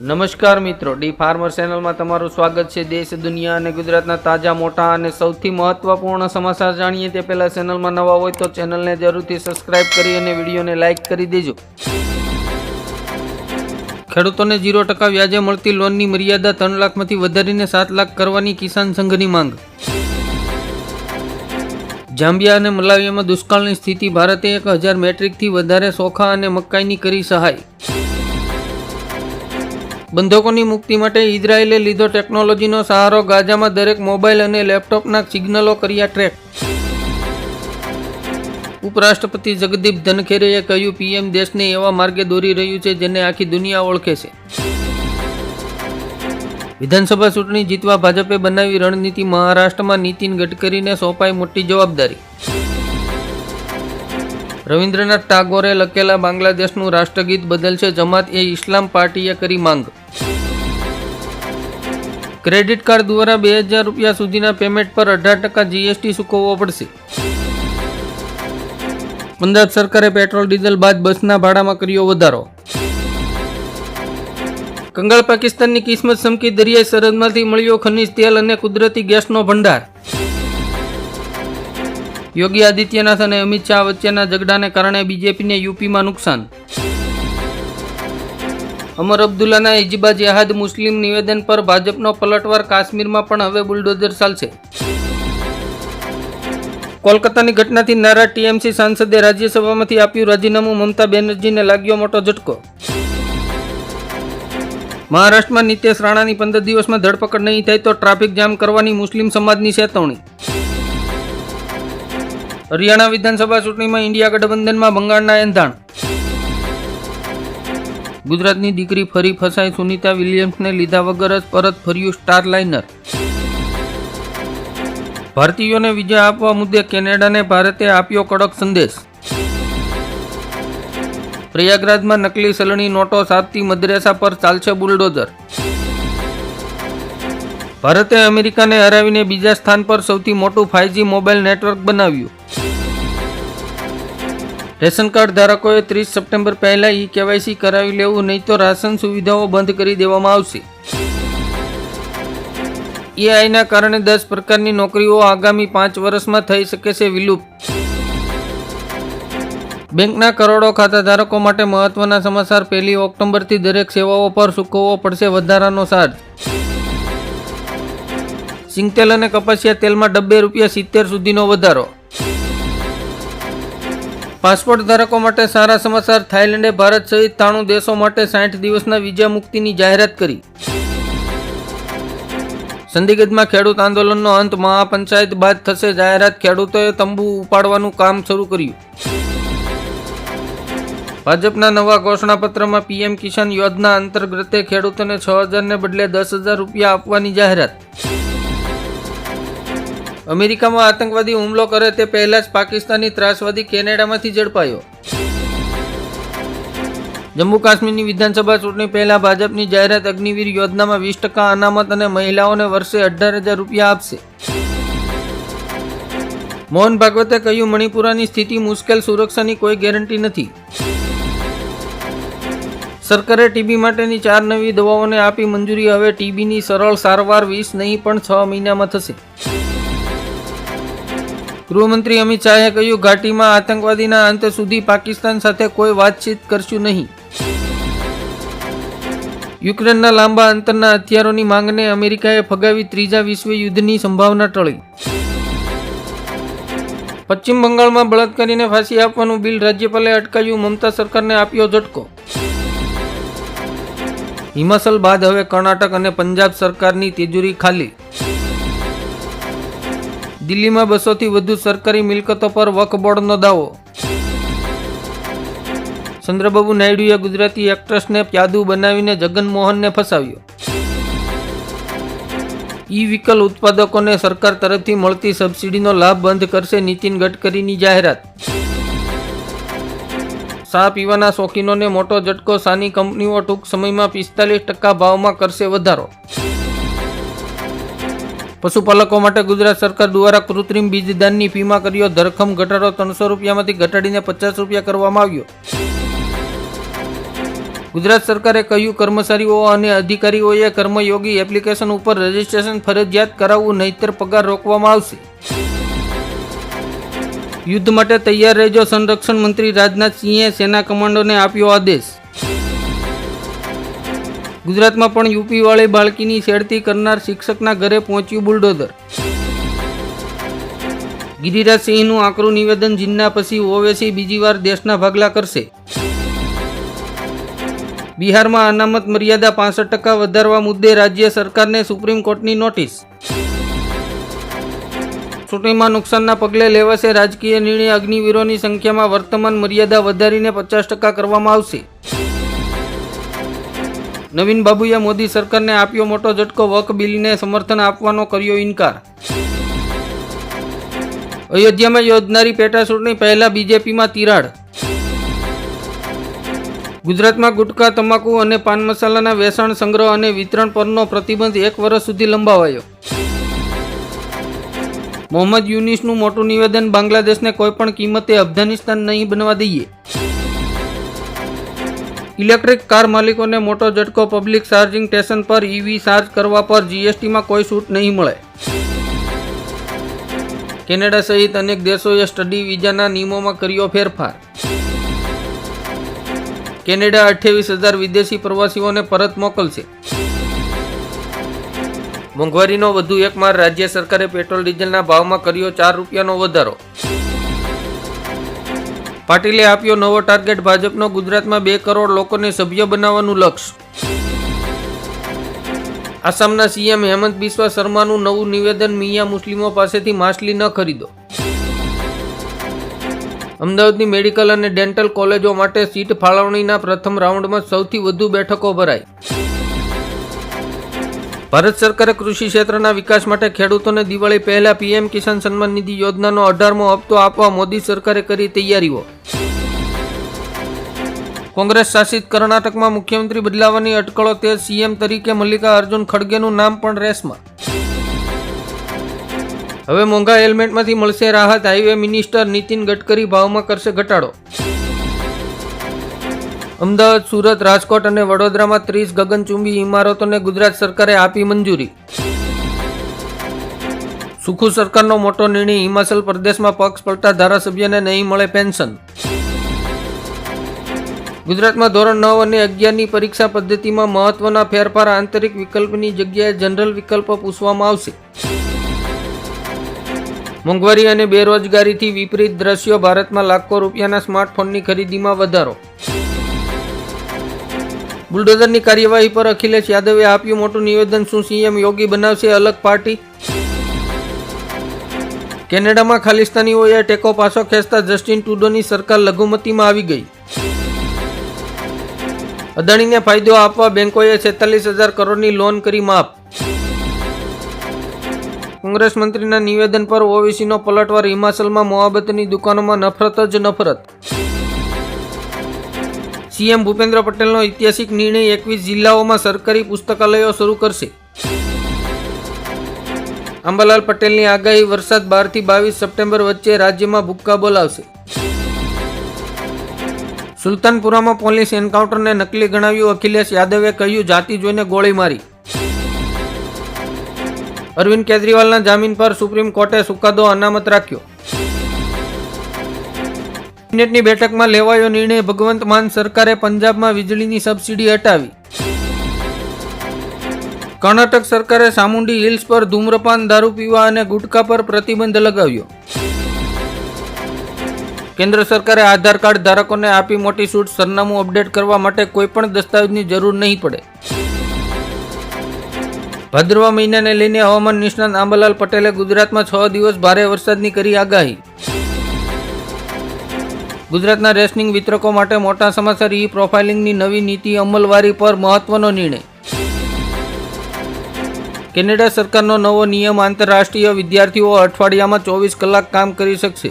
નમસ્કાર મિત્રો, D farmer ચેનલમાં તમારું સ્વાગત છે. દેશ, દુનિયા અને ગુજરાતના તાજા, મોટા અને સૌથી મહત્વપૂર્ણ સમાચાર જાણીએ તે પહેલાં ચેનલમાં નવા હોય તો ચેનલને જરૂરથી સબસ્ક્રાઇબ કરી અને વિડીયોને લાઇક કરી દેજો. ખેડૂતોને ઝીરો ટકા વ્યાજે મળતી લોનની મર્યાદા ત્રણ લાખમાંથી વધારીને સાત લાખ કરવાની કિસાન સંઘની માંગ. જાંબિયા અને મલાવિયામાં દુષ્કાળની સ્થિતિ, ભારતે એક હજાર મેટ્રિકથી વધારે સોખા અને મકાઈની કરી સહાય. બંધકોની મુક્તિ માટે ઇઝરાયેલે લીધો ટેકનોલોજીનો સહારો ગાઝામાં દરેક મોબાઈલ અને લેપટોપના સિગ્નલો કર્યા ટ્રેક. ઉપરાષ્ટ્રપતિ જગદીપ ધનખેરેએ કહ્યું, પીએમ દેશને એવા માર્ગે દોરી રહ્યું છે જેને આખી દુનિયા ઓળખે છે. વિધાનસભા ચૂંટણી જીતવા ભાજપે બનાવી રણનીતિ, મહારાષ્ટ્રમાં નીતિન ગડકરીને સોંપાઈ મોટી જવાબદારી. રવિન્દ્રનાથ ટાગોરે લખેલા બાંગ્લાદેશનું રાષ્ટ્રગીત બદલશે જમાત એ ઇસ્લામ પાર્ટીએ કરી માંગ. ક્રેડિટ કાર્ડ દ્વારા બે હજાર રૂપિયા સુધીના પેમેન્ટ પર અઢાર ટકા જીએસટી ચૂકવવો પડશે. પંજાબ સરકારે પેટ્રોલ, ડીઝલ બાદ બસના ભાડામાં કર્યો વધારો. કંગાળ પાકિસ્તાનની કિસ્મત સમકી દરિયાઈ સરહદમાંથી મળ્યો ખનિજ તેલ અને કુદરતી ગેસનો ભંડાર. યોગી આદિત્યનાથ અને અમિત શાહ વચ્ચેના ઝઘડાને કારણે બીજેપીને યુપીમાં નુકસાન. અમર અબ્દુલ્લાના ઇજબા જેહાદ મુસ્લિમ નિવેદન પર ભાજપનો પલટવાર કાશ્મીરમાં પણ હવે બુલડોઝર ચાલશે. કોલકાતાની ઘટનાથી નારાજ ટીએમસી સાંસદે રાજ્યસભામાંથી આપ્યું રાજીનામું, મમતા બેનર્જીને લાગ્યો મોટો ઝટકો. મહારાષ્ટ્રમાં નિતેશ રાણાની પંદર દિવસમાં ધરપકડ નહીં થાય તો ટ્રાફિક જામ કરવાની મુસ્લિમ સમાજની ચેતવણી. હરિયાણા વિધાનસભા ચૂંટણીમાં ઇન્ડિયા ગઠબંધનમાં બંગાળના એંધાણ. ગુજરાતની દીકરી ફરી ફસાઈ સુનિતા વિલિયમ્સને લીધા વગર જ પરત ફર્યું સ્ટાર લાઇનર ભારતીયોને વિઝા આપવા મુદ્દે કેનેડાને ભારતે આપ્યો કડક સંદેશ. પ્રયાગરાજમાં નકલી સલણી નોટો સાતથી મદ્રેસા પર ચાલશે બુલડોઝર. ભારતે અમેરિકાને હરાવીને બીજા સ્થાન પર સૌથી મોટું ફાઇવજી મોબાઈલ નેટવર્ક બનાવ્યું. રેશન કાર્ડ ધારકોએ ત્રીસ સપ્ટેમ્બર પહેલા ઈ કેવાયસી કરાવી લેવું, નહીં તો રાશન સુવિધાઓ બંધ કરી દેવામાં આવશે. એઆઈના કારણે દસ પ્રકારની નોકરીઓ આગામી પાંચ વર્ષમાં થઈ શકે છે વિલુપ્ત બેંકના કરોડો ખાતા ધારકો માટે મહત્વના સમાચાર, પહેલી ઓક્ટોબરથી દરેક સેવાઓ પર ચૂકવવો પડશે વધારાનો ચાર્જ સિંગતેલ અને કપાસિયા તેલમાં ડબ્બે રૂપિયા સિત્તેર સુધીનો વધારો. પાસપોર્ટ ધારકો માટે સારા સમાચાર, થાઇલેન્ડે ભારત સહિત ત્રાણું દેશો માટે સાઠ દિવસના વિઝા મુક્તિની જાહેરાત કરી. ચંદીગઢમાં ખેડૂત આંદોલનનો અંત, મહાપંચાયત બાદ થશે જાહેરાત, ખેડૂતોએ તંબુ ઉપાડવાનું કામ શરૂ કર્યું. ભાજપના નવા ઘોષણાપત્રમાં પીએમ કિસાન યોજના અંતર્ગતે ખેડૂતોને છ હજારને બદલે દસ હજાર રૂપિયા આપવાની જાહેરાત. અમેરિકામાં આતંકવાદી હુમલો કરે તે પહેલા જ પાકિસ્તાની ત્રાસવાદી કેનેડામાંથી ઝડપાયો. જમ્મુ કાશ્મીરની વિધાનસભા ચૂંટણી પહેલા ભાજપની જાહેરાત અગ્નિવીર યોજનામાં વીસ ટકા અનામત અને મહિલાઓને વર્ષે અઢાર હજાર રૂપિયા આપશે. મોહન ભાગવતે કહ્યું, મણિપુરાની સ્થિતિ મુશ્કેલ, સુરક્ષાની કોઈ ગેરંટી નથી. સરકારે ટીબી માટેની ચાર નવી દવાઓને આપી મંજૂરી, હવે ટીબીની સરળ સારવાર વીસ નહીં પણ છ મહિનામાં થશે. ગૃહમંત્રી અમિત શાહે કહ્યું, ઘાટીમાં આતંકવાદીના અંત સુધી પાકિસ્તાન સાથે કોઈ વાતચીત કરશું નહીં. યુક્રેનના લાંબા અંતરના હથિયારોની માંગને અમેરિકાએ ફગાવી ત્રીજા વિશ્વ યુદ્ધની સંભાવના ટળી. પશ્ચિમ બંગાળમાં બળાત્કારીને ફાંસી આપવાનું બિલ રાજ્યપાલે અટકાવ્યું, મમતા સરકારને આપ્યો ઝટકો. હિમાચલ બાદ હવે કર્ણાટક અને પંજાબ સરકારની તિજોરી ખાલી. દિલ્હીમાં બસોથી વધુ સરકારી મિલકતો પર વકબોર્ડનો બોર્ડનો દાવો. ચંદ્રબાબુ નાયડુએ ગુજરાતી એક્ટ્રેસને પ્યાદુ બનાવીને જગનમોહનને ફસાવ્યો. ઈ વ્હીકલ ઉત્પાદકોને સરકાર તરફથી મળતી સબસિડીનો લાભ બંધ કરશે નીતિન ગડકરીની જાહેરાત. ચા પીવાના શોખીનોને મોટો ઝટકો, સાની કંપનીઓ ટૂંક સમયમાં પિસ્તાલીસ ટકા ભાવમાં કરશે વધારો. પશુપાલકો માટે ગુજરાત સરકાર દ્વારા કૃત્રિમ બીજદાનની ફીમાં કર્યો ધરખમ ઘટાડો ત્રણસો રૂપિયામાંથી ઘટાડીને પચાસ રૂપિયા કરવામાં આવ્યો. ગુજરાત સરકારે કહ્યું, કર્મચારીઓ અને અધિકારીઓએ કર્મયોગી એપ્લિકેશન ઉપર રજીસ્ટ્રેશન ફરજિયાત કરાવવું, નહીતર પગાર રોકવામાં આવશે. યુદ્ધ માટે તૈયાર રહેજો સંરક્ષણ મંત્રી રાજનાથસિંહે સેના કમાન્ડોને આપ્યો આદેશ. ગુજરાતમાં પણ યુપી વાળી બાળકીની છેડતી કરનાર શિક્ષકના ઘરે પહોંચ્યું બુલડોઝર. ગિરિરાજ સિંહનું આકરું નિવેદન જીન્ના પછી ઓવેસી બીજી વાર દેશના ભાગલા કરશે. બિહારમાં અનામત મર્યાદા પાસઠ ટકા વધારવા મુદ્દે રાજ્ય સરકારને સુપ્રીમ કોર્ટની નોટિસ. ચૂંટણીમાં નુકસાનના પગલે લેવાશે રાજકીય નિર્ણય, અગ્નિવીરોની સંખ્યામાં વર્તમાન મર્યાદા વધારીને પચાસ ટકા કરવામાં આવશે. નવીન બાબુએ મોદી સરકારને આપ્યો મોટો ઝટકો, વક બિલને સમર્થન આપવાનો કર્યો ઇનકાર. અયોધ્યામાં યોજનારી પેટાચૂંટણી, પહેલા બીજેપીમાં તિરાડ. ગુજરાતમાં ગુટખા તમાકુ અને પાન મસાલાના વેચાણ સંગ્રહ અને વિતરણ પરનો પ્રતિબંધ એક વર્ષ સુધી લંબાવાયો. મોહમ્મદ યુનિસનું મોટું નિવેદન, બાંગ્લાદેશને કોઈપણ કિંમતે અફઘાનિસ્તાન નહીં બનવા દઈએ. ઇલેક્ટ્રિક કાર માલિકોને મોટો ઝટકો પબ્લિક ચાર્જિંગ સ્ટેશન પર ઈવી ચાર્જ કરવા પર જીએસટીમાં કોઈ છૂટ નહીં મળે. કેનેડા સહિત અનેક દેશોએ સ્ટડી વિઝાના નિયમોમાં કર્યો ફેરફાર. કેનેડા અઠ્યાવીસ હજાર વિદેશી પ્રવાસીઓને પરત મોકલશે. મોંઘવારીનો વધુ એક માર રાજ્ય સરકારે પેટ્રોલ ડીઝલના ભાવમાં કર્યો ચાર રૂપિયાનો વધારો. પાટીલે આપ્યો નવો ટાર્ગેટ ભાજપનો ગુજરાતમાં બે કરોડ લોકોને સભ્ય બનાવવાનું લક્ષ્ય. આસામના સીએમ હેમંત બિસ્વા શર્માનું નવું નિવેદન મિયા મુસ્લિમો પાસેથી માછલી ન ખરીદો. અમદાવાદની મેડિકલ અને ડેન્ટલ કોલેજો માટે સીટ ફાળવણીના પ્રથમ રાઉન્ડમાં સૌથી વધુ બેઠકો ભરાઈ. ભારત સરકારે કૃષિ ક્ષેત્રના વિકાસ માટે ખેડૂતોને દિવાળી પહેલા પીએમ કિસાન સન્માન નિધિ યોજનાનો અઢારમો હપ્તો આપવા મોદી સરકારે કરી તૈયારીઓ. કોંગ્રેસ શાસિત કર્ણાટકમાં મુખ્યમંત્રી બદલાવાની અટકળો તે સીએમ તરીકે મલ્લિકા અર્જુન ખડગેનું નામ પણ રેસમાં હવે મોંઘા હેલ્મેટમાંથી મળશે રાહત હાઈવે મિનિસ્ટર નીતિન ગડકરી ભાવમાં કરશે ઘટાડો. અમદાવાદ, સુરત, રાજકોટ અને વડોદરામાં ત્રીસ ગગનચુંબી ઇમારતોને ગુજરાત સરકારે આપી મંજૂરી. સુખુ સરકારનો મોટો નિર્ણય હિમાચલ પ્રદેશમાં પક્ષ પલટા ધારાસભ્યને નહીં મળે પેન્શન. ગુજરાતમાં ધોરણ નવ અને અગિયારની પરીક્ષા પદ્ધતિમાં મહત્વના ફેરફાર આંતરિક વિકલ્પની જગ્યાએ જનરલ વિકલ્પ પૂછવામાં આવશે. મોંઘવારી અને બેરોજગારીથી વિપરીત દ્રશ્યો ભારતમાં લાખો રૂપિયાના સ્માર્ટફોનની ખરીદીમાં વધારો. બુલડોઝરની કાર્યવાહી પર અખિલેશ યાદવે આપ્યું મોટું નિવેદન, શું સીએમ યોગી બનાવશે અલગ પાર્ટી? કેનેડામાં ખાલિસ્તાનીઓએ ટેકો પાછો ખેંચતા જસ્ટિન ટુડોની સરકાર લઘુમતીમાં આવી ગઈ. અદાણીને ફાયદો આપવા બેંકોએ છેતાલીસ હજાર કરોડની લોન કરી માફ. કોંગ્રેસ મંત્રીના નિવેદન પર ઓવીસીનો પલટવાર, હિમાચલમાં મોહબ્બતની દુકાનોમાં નફરત જ નફરત. સીએમ ભૂપેન્દ્ર પટેલનો ઐતિહાસિક નિર્ણય એકવીસ જિલ્લાઓમાં સરકારી પુસ્તકાલયો શરૂ કરશે. અંબાલાલ પટેલની આગાહી વરસાદ બારથી બાવીસ સપ્ટેમ્બર વચ્ચે રાજ્યમાં ભૂક્કા બોલાવશે. સુલતાનપુરામાં પોલીસ એન્કાઉન્ટરને નકલી ગણાવ્યું અખિલેશ યાદવે કહ્યું, જાતિ જોઈને ગોળી મારી. અરવિંદ કેજરીવાલના જામીન પર સુપ્રીમ કોર્ટે ચુકાદો અનામત રાખ્યો. કેબિનેટની બેઠકમાં લેવાયો નિર્ણય ભગવંત માન સરકારે પંજાબમાં વીજળીની સબસિડી હટાવી. કર્ણાટક સરકારે સામુંડી હિલ્સ પર ધૂમ્રપાન, દારૂ પીવા અને ગુટખા પર પ્રતિબંધ લગાવ્યો. કેન્દ્ર સરકારે આધાર કાર્ડ ધારકોને આપી મોટી છૂટ, સરનામું અપડેટ કરવા માટે કોઈપણ દસ્તાવેજની જરૂર નહીં પડે. ભાદરવા મહિનાને લઈને હવામાન નિષ્ણાત આંબાલાલ પટેલે ગુજરાતમાં છ દિવસ ભારે વરસાદની કરી આગાહી. ગુજરાતના રેસલિંગ વિતરકો માટે મોટા સમાચાર ઈ પ્રોફાઇલિંગની નવી નીતિ અમલવારી પર મહત્વનો નિર્ણય. કેનેડા સરકારનો નવો નિયમ આંતરરાષ્ટ્રીય વિદ્યાર્થીઓ અઠવાડિયામાં ચોવીસ કલાક કામ કરી શકશે.